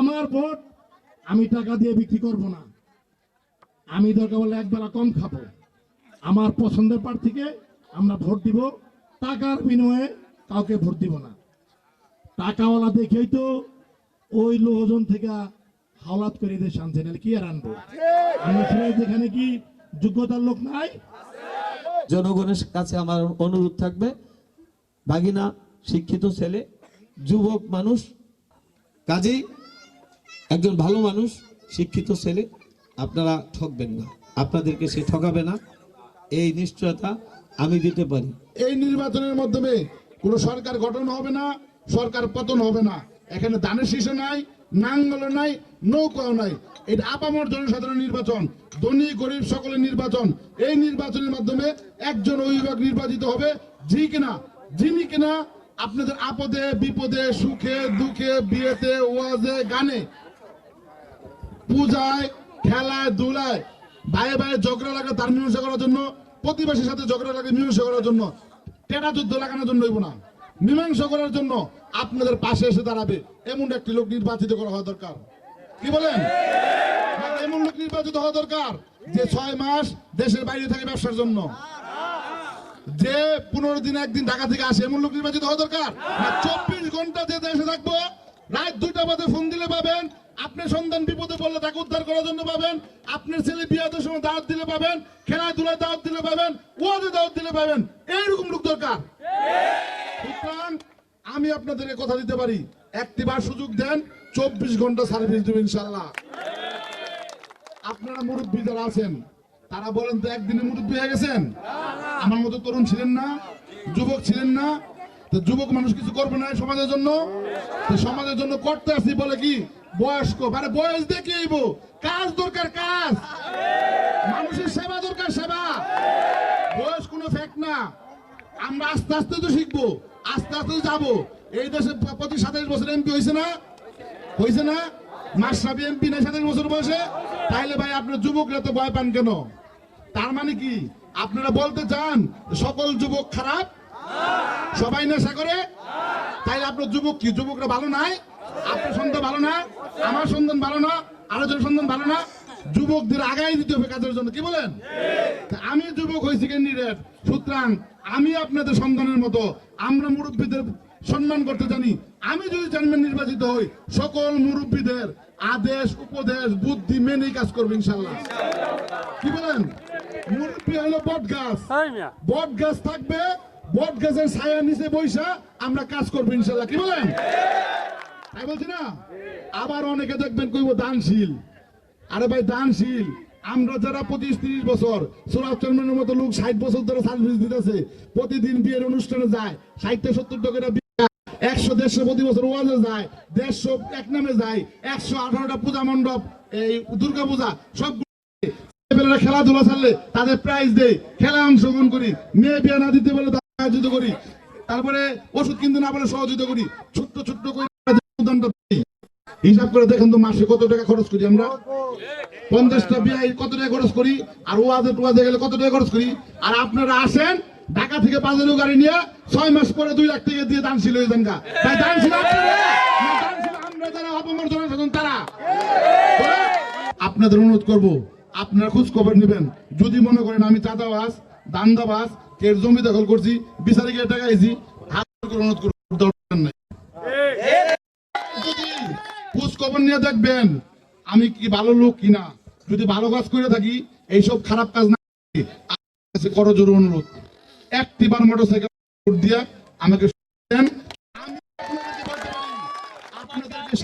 আমার ভোট, আমি টাকা দিয়ে বিক্রি করব না। আমি দরকার বলে একবেলা কম খাব। আমার পছন্দের প্রার্থীকে আমরা ভোট দিব, টাকার বিনিময়ে কাউকে ভোট দিব না। টাকাওয়ালা দেখেই তো ওই লোকজন থেকে হাওলাত করে দিয়ে শান্তি নাহলে কি আর আনব? আমরা যেখানে কি যোগ্যতার লোক নাই? জনগণের কাছে আমার অনুরোধ থাকবে, ভাগিনা, শিক্ষিত ছেলে, যুবক, মানুষ কাজেই একজন ভালো মানুষ, শিক্ষিত ছেলে, আপনারা ঠকবেন না। আপনাদেরকে সে ঠকাবে না। এই নিশ্চয়তা আমি দিতে পারি। এই নির্বাচনের মাধ্যমে কোনো সরকার গঠন হবে না, সরকার পতন হবে না। এখানে দানের শীর্ষ নাই নাঙ্গল নাই, নৌকাও নাই। এটা আপামর জনসাধারণ নির্বাচন, ধনী, গরিব সকলের নির্বাচন। এই নির্বাচনের মাধ্যমে একজন অভিভাবক নির্বাচিত হবে, জি কিনা, যিনি কিনা আপনাদের আপদে, বিপদে, সুখে, দুঃখে, বিয়েতে, ওয়াজে, গানে পূজায় খেলায় দুলায় ভাইয়ে ভাইয়ে ঝগড়া লাগে তার মীমাংসা করার জন্য প্রতিবেশীর সাথে ঝগড়া লাগে মীমাংসা করার জন্য টেটা যুদ্ধ লাগানোর জন্য না। মীমাংসা করার জন্য আপনাদের পাশে এসে দাঁড়াবে। এমন একটি লোক নির্বাচিত করা হওয়া দরকার। কি বলেন? না, এমন লোক নির্বাচিত হওয়া দরকার যে ছয় মাস দেশের বাইরে থাকে ব্যবসার জন্য। যে পনেরো দিন একদিন ঢাকা থেকে আসে এমন লোক নির্বাচিত হওয়া দরকার? চব্বিশ ঘণ্টা যে দেশে থাকব রাত দুইটা বাদে ফোন দিলে পাবেন আপনার সন্তান বিপদে পড়লে তাকে উদ্ধার করার জন্য পাবেন। আপনার ছেলে বিয়াদের সময় দাওয়াত দিলে পাবেন, খেলাধুলায় দাওয়াত দিলে পাবেন, ওয়াদে দাওয়াত দিলে পাবেন। এইরকম লোক দরকার। আমি আপনাদের কথা দিতে পারি, একটিবার সুযোগ দেন, চব্বিশ ঘণ্টা সার্ভিস দেবেন ইনশাল্লাহ আপনারা মুরব্বী যারা আছেন, তারা বলেন তো একদিনে মুরব্বী হয়ে গেছেন? আমার মতো তরুণ ছিলেন না, যুবক ছিলেন না। তো যুবক মানুষ কিছু করবে না সমাজের জন্য? সমাজের জন্য করতে আসি বলে কি? বয়স্ক মানে বয়স দেখে আইব কাজ দরকার, কাজ। মানুষের সেবা দরকার, সেবা। বয়স কোনো ফ্যাক্ট না। আমরা আস্তে আস্তে তো শিখব, আস্তে আস্তে যাব। এই দেশে প্রতি সাতাইশ বছর এমপি হয়েছে না? হয়েছে না? মাসরাবি এমপি নাই সাতাইশ বছর বয়সে? তাইলে ভাই আপনার যুবকরা তো ভয় পান কেন? তার মানে কি? আপনারা বলতে চান, সকল যুবক খারাপ? সবাই নেশা করে? তাইলে আপনার যুবক কি? যুবকরা ভালো নাই? আপনার সন্তান ভালো না আমার সন্তান ভালো না আরেকজন সন্তান ভালো না যুবকদের আগাই দিতে হবে কাজের জন্য কি বলেন? আমি যুবক হয়েছি ক্যান্ডিডেট সুতরাং আমি আপনাদের সন্তানের মতো আমরা মুরব্বীদের সম্মান করতে জানি। আমি যদি চেয়ারম্যান নির্বাচিত হই সকল মুরব্বীদের আদেশ উপদেশ বুদ্ধি মেনেই কাজ করব ইনশাল্লাহ। কি বলেন? মুরব্বী হলো বট গাছ। বট গাছ থাকবে বট গাছের ছায়া নিচে বৈশা আমরা কাজ করব ইনশাল্লাহ কি বলেন? আবার অনেকে দেখবেন কইব দানশীল। আরে ভাই, দানশীল। আমরা যারা পঁচিশ তিরিশ বছর, সুরাজ চন্দ্রের মতো লোক ষাট বছর ধরে সার্ভিস দিতেছে, প্রতিদিন বিয়ের অনুষ্ঠানে যায়, ষাটটা সত্তর টাকা একশো, দেড়শো প্রতি বছর ওয়াজে যায়, দেড়শো এক নামে যায়, একশো আঠারোটা পূজা মণ্ডপ, এই দুর্গা পূজা সব ছেলেপেলেরা খেলাধুলা ছাড়লে তাদের প্রাইজ দেই খেলা অংশগ্রহণ করি, মেয়ে বিয়ে না দিতে বলে তাদের করি। তারপরে ওষুধ কিনতে না বলে সহযোগিতা করি। ছোট্ট ছোট্ট করে হিসাব করে দেখেন তো মাসে কত টাকা খরচ করি আমরা? পঞ্চাশটা বিয়ে কত টাকা খরচ করি? আর ওয়াজে টোয়াজে গেলে কত টাকা খরচ করি? আর আপনারা আসেন, ঢাকা থেকে বাজারও গাড়ি নিয়ে ছয় মাস পরে দুই লাখ টাকা দিয়ে দানশীল হয়ে যান গা। তাই দানশীল আমরা যারা অপমর জনসাধারণ তারা? আপনাদের অনুরোধ করব, আপনারা খোঁজ খবর নেবেন। যদি মনে করেন আমি চাঁদাবাস দান্দাবাস কের জমি দখল করছি বিচারে গিয়ে টাকা এসি অনুরোধ করব দরকার নাই। খোঁজ খবর নিয়ে দেখবেন আমি কি ভালো লোক কিনা যদি ভালো কাজ করে থাকি এইসব খারাপ কাজ না করি, জোর অনুরোধ। একটিবার মোটরসাইকেল দিয়ে আমাকে আপনাদেরকে